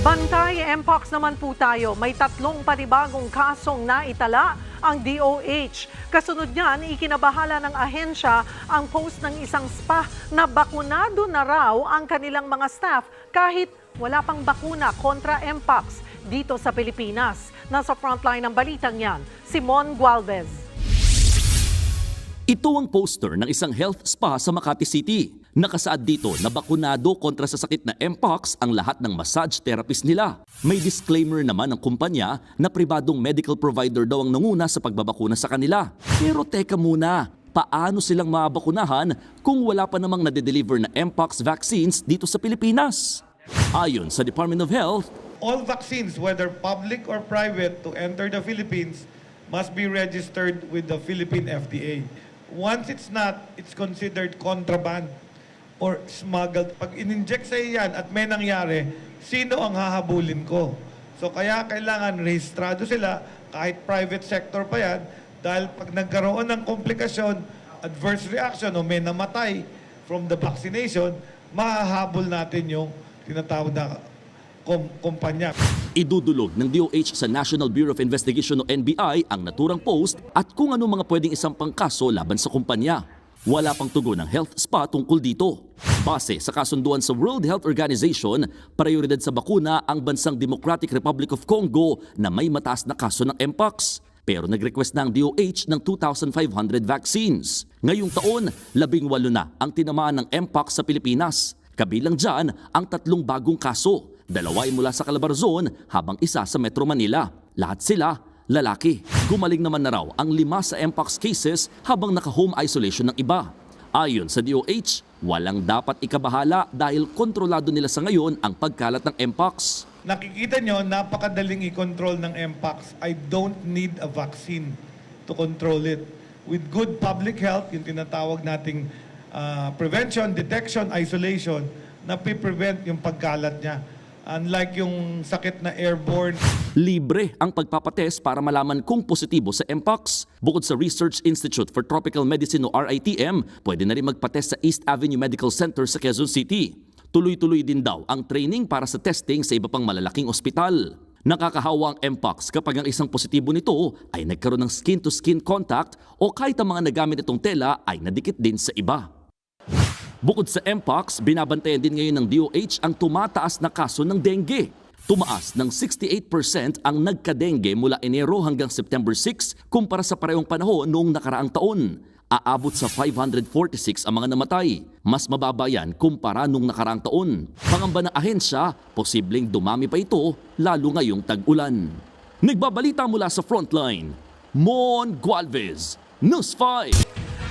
Bantay Mpox naman po tayo. May tatlong panibagong kasong naitala ang DOH. Kasunod niyan, ikinabahala ng ahensya ang post ng isang spa na bakunado na raw ang kanilang mga staff kahit wala pang bakuna kontra Mpox dito sa Pilipinas. Nasa frontline ng balitang yan, Simon Gualvez. Ito ang poster ng isang health spa sa Makati City. Nakasaad dito na bakunado kontra sa sakit na Mpox ang lahat ng massage therapist nila. May disclaimer naman ng kumpanya na pribadong medical provider daw ang nanguna sa pagbabakuna sa kanila. Pero teka muna, paano silang mabakunahan kung wala pa namang nade-deliver na Mpox vaccines dito sa Pilipinas? Ayon sa Department of Health, all vaccines, whether public or private, to enter the Philippines must be registered with the Philippine FDA. Once it's not, it's considered contraband or smuggled. Pag in-inject sa yan at may nangyari, sino ang hahabulin ko? So kaya kailangan rehistrado sila kahit private sector pa yan dahil pag nagkaroon ng komplikasyon, adverse reaction o may namatay from the vaccination, mahahabol natin yung tinatawag na kom- kumpanya. Idudulog ng DOH sa National Bureau of Investigation o NBI ang naturang post at kung ano mga pwedeng isang pangkaso laban sa kumpanya. Wala pang tugon ng health spa tungkol dito. Base sa kasunduan sa World Health Organization, prioridad sa bakuna ang bansang Democratic Republic of Congo na may mataas na kaso ng Mpox. Pero nag-request na ang DOH ng 2,500 vaccines. Ngayong taon, labing walo na ang tinamaan ng Mpox sa Pilipinas. Kabilang dyan ang tatlong bagong kaso. Dalawa ay mula sa Calabarzon habang isa sa Metro Manila. Lahat sila lalaki. Gumaling naman na raw ang lima sa Mpox cases habang naka-home isolation ng iba. Ayon sa DOH, walang dapat ikabahala dahil kontrolado nila sa ngayon ang pagkalat ng Mpox. Nakikita nyo, napakadaling i-control ng Mpox. I don't need a vaccine to control it. With good public health, yung tinatawag nating ah, prevention, detection, isolation, na prevent yung pagkalat niya. Unlike yung sakit na airborne, Libre ang pagpapatest para malaman kung positibo sa Mpox. Bukod sa Research Institute for Tropical Medicine o RITM, pwede na rin magpatest sa East Avenue Medical Center sa Quezon City. Tuloy-tuloy din daw ang training para sa testing sa iba pang malalaking ospital. Nakakahawa ang Mpox kapag ang isang positibo nito ay nagkaroon ng skin-to-skin contact o kahit ang mga nagamit itong tela ay nadikit din sa iba. Bukod sa Mpox, binabantayan din ngayon ng DOH ang tumataas na kaso ng dengue. Tumaas ng 68% ang nagka-dengue mula Enero hanggang September 6 kumpara sa parehong panahon noong nakaraang taon. Aabot sa 546 ang mga namatay. Mas mababa yan kumpara nung nakaraang taon. Pangamba ng ahensya, posibleng dumami pa ito lalo ngayong tag-ulan. Nagbabalita mula sa frontline, Mon Gualvez, News 5.